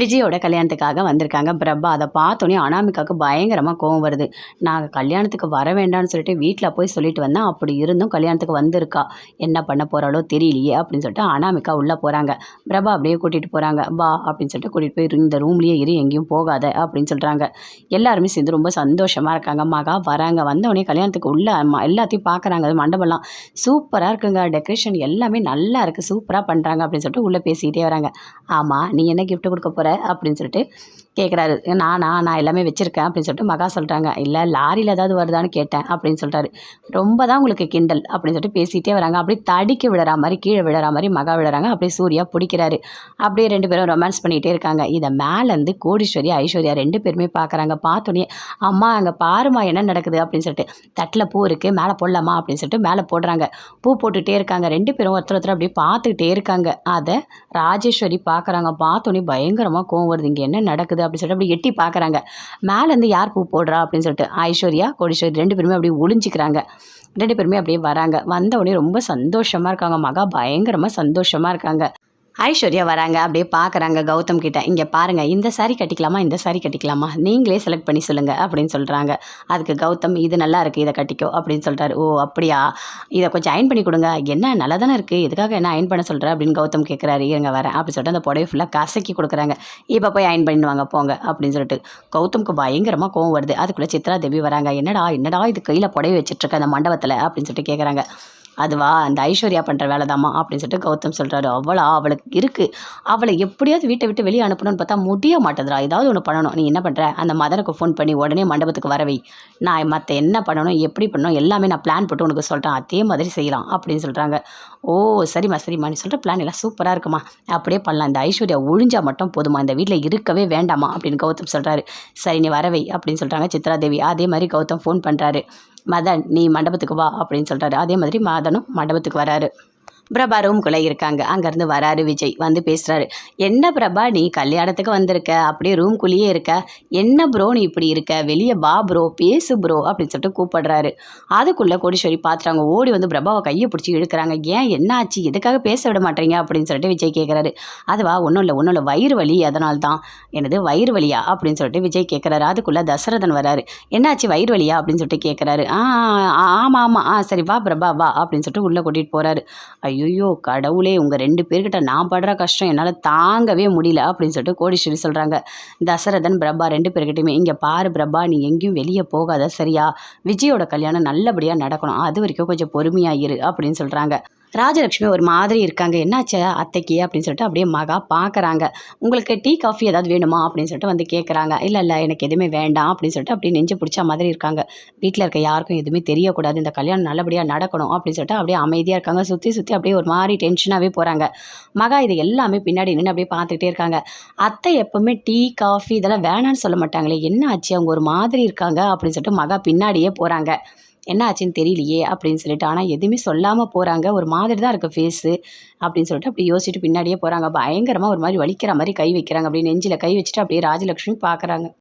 விஜயோட கல்யாணத்துக்காக வந்திருக்காங்க. பிரபா அதை பார்த்தோன்னே அனாமிகாவுக்கு பயங்கரமாக கோவம் வருது. நான் கல்யாணத்துக்கு வர வேண்டாம்னு சொல்லிட்டு வீட்டில் போய் சொல்லிட்டு வந்தேன் அப்படி இருந்தும் கல்யாணத்துக்கு வந்திருக்கா? என்ன பண்ண போகிறாளோ தெரியலையே அப்படின்னு சொல்லிட்டு அனாமிகா உள்ளே போகிறாங்க பிரபா அப்படியே கூட்டிகிட்டு போகிறாங்க வா அப்படின்னு சொல்லிட்டு கூட்டிகிட்டு போய் இந்த ரூம்லேயே இரு எங்கேயும் போகாத அப்படின்னு சொல்கிறாங்க எல்லாருமே சேர்ந்து ரொம்ப சந்தோஷமாக இருக்காங்க. மகா வராங்க. வந்தவொடனே கல்யாணத்துக்கு உள்ள எல்லாத்தையும் பார்க்குறாங்க அது மண்டபம்லாம் சூப்பராக இருக்குங்க. டெக்கரேஷன் எல்லாமே நல்லா இருக்குது சூப்பராக பண்ணுறாங்க அப்படின்னு சொல்லிட்டு உள்ளே பேசிக்கிட்டே வராங்க. ஆமாம் நீ என்ன கிஃப்ட் கொடுக்க போகிற அப்படின்னு சொல்லிட்டு கேட்குறாரு நானா நான் எல்லாமே வச்சுருக்கேன் அப்படின்னு சொல்லிட்டு மகா சொல்கிறாங்க இல்லை லாரியில் ஏதாவது வருதான்னு கேட்டேன் அப்படின்னு சொல்கிறாரு ரொம்ப தான் உங்களுக்கு கிண்டல் அப்படின்னு சொல்லிட்டு பேசிகிட்டே வராங்க. அப்படியே தடிக்க விழுற மாதிரி கீழே விழுற மாதிரி மகா விழுறாங்க அப்படியே சூர்யா பிடிக்கிறாரு. அப்படியே ரெண்டு பேரும் ரொமான்ஸ் பண்ணிகிட்டே இருக்காங்க. இதை மேலேருந்து கோடீஸ்வரி ஐஸ்வர்யா ரெண்டு பேருமே பார்க்குறாங்க பார்த்தோன்னே அம்மா அங்கே பாருமா என்ன நடக்குது? அப்படின்னு சொல்லிட்டு தட்டில் பூ இருக்குது மேலே போடலாமா? அப்படின்னு சொல்லிட்டு மேலே போடுறாங்க. பூ போட்டுகிட்டே இருக்காங்க. ரெண்டு பேரும் ஒருத்தர் ஒருத்தர் அப்படியே பார்த்துக்கிட்டே இருக்காங்க. அதை ராஜேஸ்வரி பார்க்குறாங்க பார்த்தோன்னே பயங்கரமாக கோவம் வருது. இங்கே என்ன நடக்குது அப்படின்னு சொல்லிட்டு அப்படி எட்டி பார்க்குறாங்க. மேலேருந்து யார் பூ போடுறா அப்படின்னு சொல்லிட்டு ஐஸ்வர்யா கோடீஸ்வரி ரெண்டு பேருமே அப்படியே ஒளிஞ்சிக்கிறாங்க. ரெண்டு பேருமே அப்படியே வராங்க. வந்த உடனே ரொம்ப சந்தோஷமாக இருக்காங்க. மகா பயங்கரமாக சந்தோஷமாக இருக்காங்க. ஐஸ்வர்யா வராங்க. அப்படியே பார்க்குறாங்க கௌதம் கிட்ட. இங்கே பாருங்கள் இந்த சாரி கட்டிக்கலாமா? இந்த சாரி கட்டிக்கலாமா? நீங்களே செலக்ட் பண்ணி சொல்லுங்கள் அப்படின்னு சொல்கிறாங்க அதுக்கு கௌதம் இது நல்லா இருக்குது இதை கட்டிக்கோ அப்படின்னு சொல்கிறாரு ஓ அப்படியா? இதை கொஞ்சம் அயன் பண்ணி கொடுங்க. என்ன நல்லா தானே இருக்குது இதுக்காக என்ன அயன் பண்ண சொல்கிற அப்படின்னு கௌதம் கேட்குறாரு இருங்க வரேன். அப்படி சொல்லிட்டு அந்த புடவை ஃபுல்லாக கசக்கி கொடுக்குறாங்க. இப்போ போய் அயன் பண்ணிடுவாங்க போங்க அப்படின்னு சொல்லிட்டு. கௌதம்க்கு பயங்கரமாக கோவம் வருது. அதுக்குள்ளே சித்ரா தேவி வராங்க. என்னடா என்னடா இது கையில் புடவை வச்சிட்ருக்க அந்த மண்டபத்தில்? அப்படின்னு சொல்லிட்டு கேட்குறாங்க அதுவா அந்த ஐஸ்வர்யா பண்ணுற வேலை தாம்மா அப்படின்னு சொல்லிட்டு கௌதம் சொல்கிறாரு அவளா அவளுக்கு இருக்குது அவளை எப்படியாவது வீட்டை விட்டு வெளியே அனுப்பணும்னு பார்த்தா முடிய மாட்டேதுரா ஏதாவது ஒன்று பண்ணணும். நீ என்ன பண்ணுற அந்த மதனுக்கு ஃபோன் பண்ணி உடனே மண்டபத்துக்கு வரவை நான் மற்ற என்ன பண்ணணும் எப்படி பண்ணணும் எல்லாமே நான் பிளான் போட்டு உனக்கு சொல்கிறேன் அதே மாதிரி செய்யலாம் அப்படின்னு சொல்கிறாங்க ஓ சரிம்மா சரிம்மா. நீ சொல்கிற பிளான் எல்லாம் சூப்பராக இருக்குமா அப்படியே பண்ணலாம். இந்த ஐஸ்வர்யா ஒழிஞ்சா மட்டும் போதுமா இந்த வீட்டில் இருக்கவே வேண்டாமா அப்படின்னு கௌதம் சொல்கிறாரு சரி நீ வரவை அப்படின்னு சொல்கிறாங்க சித்ரா தேவி. அதே மாதிரி கௌதம் ஃபோன் பண்ணுறாரு மதன் நீ மண்டபத்துக்கு வா அப்படின்னு சொல்கிறாரு அதே மாதிரி மதனும் மண்டபத்துக்கு வராரு. பிரபா ரூம்குள்ளே இருக்காங்க. அங்கேருந்து வராரு விஜய். வந்து பேசுகிறாரு என்ன பிரபா நீ கல்யாணத்துக்கு வந்திருக்க? அப்படியே ரூம்குள்ளேயே இருக்க. என்ன ப்ரோ நீ இப்படி இருக்க? வெளியே வா ப்ரோ பேசு ப்ரோ அப்படின்னு சொல்லிட்டு கூப்பிடுறாரு. அதுக்குள்ளே கோடீஸ்வரி பார்த்துறாங்க ஓடி வந்து பிரபாவை கையை பிடிச்சி இழுக்கிறாங்க. ஏன்? என்ன ஆச்சு எதுக்காக பேச விட மாட்டீங்க? அப்படின்னு சொல்லிட்டு விஜய் கேட்குறாரு அதுவா? ஒன்றும் இல்லை ஒன்றும் இல்லை. வயிறு வலி அதனால தான். எனது வயிறு வலியா? அப்படின்னு சொல்லிட்டு விஜய் கேட்குறாரு அதுக்குள்ளே தசரதன் வராரு. என்னாச்சு? வயிறு வலியா? அப்படின்னு சொல்லிட்டு கேட்குறாரு ஆ ஆமாம் ஆமாம் ஆ சரி வா பிரபா வா அப்படின்னு சொல்லிட்டு உள்ளே கூட்டிகிட்டு போகிறாரு ஐயோ ஐயோ கடவுளே உங்கள் ரெண்டு பேர்கிட்ட நான் படுற கஷ்டம் என்னால் தாங்கவே முடியல அப்படின்னு சொல்லிட்டு கோடீஸ்வரி சொல்கிறாங்க தசரதன் பிரபா ரெண்டு பேர்கிட்டையுமே இங்கே பாரு பிரபா நீ எங்கேயும் வெளியே போகாத சரியா? விஜயோட கல்யாணம் நல்லபடியாக நடக்கணும். அது வரைக்கும் கொஞ்சம் பொறுமையாக இரு அப்படின்னு சொல்கிறாங்க ராஜலக்ஷ்மி ஒரு மாதிரி இருக்காங்க. என்னாச்சு? அத்தைக்கு அப்படின்னு சொல்லிட்டு அப்படியே மகா பார்க்குறாங்க உங்களுக்கு டீ காஃபி ஏதாவது வேணுமா? அப்படின்னு சொல்லிட்டு வந்து கேட்குறாங்க இல்லை இல்லை எனக்கு எதுவுமே வேண்டாம். அப்படின்னு சொல்லிட்டு அப்படியே நெஞ்சு பிடிச்ச மாதிரி இருக்காங்க. வீட்டில் இருக்க யாருக்கும் எதுவுமே தெரியக்கூடாது. இந்த கல்யாணம் நல்லபடியாக நடக்கணும் அப்படின்னு சொல்லிட்டு அப்படியே அமைதியாக இருக்காங்க. சுற்றி சுற்றி அப்படியே ஒரு மாதிரி டென்ஷனாகவே போகிறாங்க மகா இது எல்லாமே பின்னாடி நின்று அப்படியே பார்த்துக்கிட்டே இருக்காங்க. அத்தை எப்போவுமே டீ காஃபி இதெல்லாம் வேணான்னு சொல்ல மாட்டாங்களே. என்ன ஆச்சு அவங்க ஒரு மாதிரி இருக்காங்க அப்படின்னு சொல்லிட்டு மகா பின்னாடியே போகிறாங்க என்ன ஆச்சுன்னு தெரியலையே அப்படின்னு சொல்லிட்டு. ஆனால் எதுவுமே சொல்லாமல் போகிறாங்க ஒரு மாதிரி தான் இருக்குது ஃபேஸு அப்படின்னு சொல்லிட்டு அப்படி யோசிச்சுட்டு பின்னாடியே போகிறாங்க பயங்கரமாக ஒரு மாதிரி வலிக்கிற மாதிரி கை வைக்கிறாங்க. அப்படியே நெஞ்சில் கை வச்சுட்டு அப்படியே ராஜலக்ஷ்மி பார்க்குறாங்க